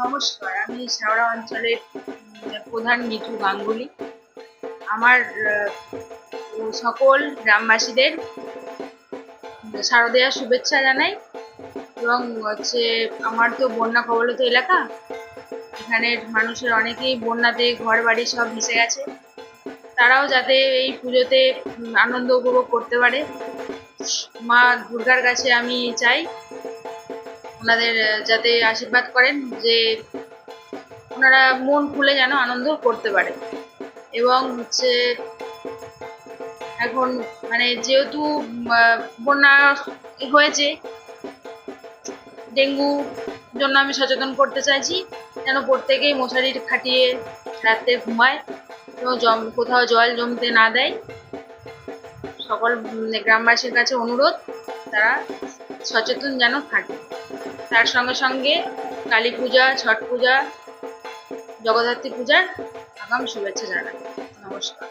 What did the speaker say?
নমস্কার, আমি শেওড়া অঞ্চলের প্রধান মিঠু গাঙ্গুলি। আমার সকল গ্রামবাসীদের শারদীয়ার শুভেচ্ছা জানাই এবং হচ্ছে আমার তো বন্যা কবলিত এলাকা। এখানের মানুষের অনেকেই বন্যাতে ঘর বাড়ি সব ভেসে গেছে। তারাও যাতে এই পুজোতে আনন্দ উপভোগ করতে পারে। মা দুর্গার কাছে আমি চাই ওনাদের যাতে আশীর্বাদ করেন যে ওনারা মন খুলে যেন আনন্দ করতে পারে। এবং হচ্ছে এখন মানে যেহেতু বন্যা হয়েছে, ডেঙ্গু জন্য আমি সচেতন করতে চাইছি, যেন প্রত্যেকেই মশারি খাটিয়ে রাত্রে ঘুমায় এবং জম, কোথাও জল জমতে না দেয়। সকল গ্রামবাসীর কাছে অনুরোধ, তারা সচেতন যেন থাকে। তার সঙ্গে সঙ্গে কালী পূজা ছট পূজা জগদ্ধাত্রী পূজার আগাম শুভেচ্ছা জানাই। নমস্কার।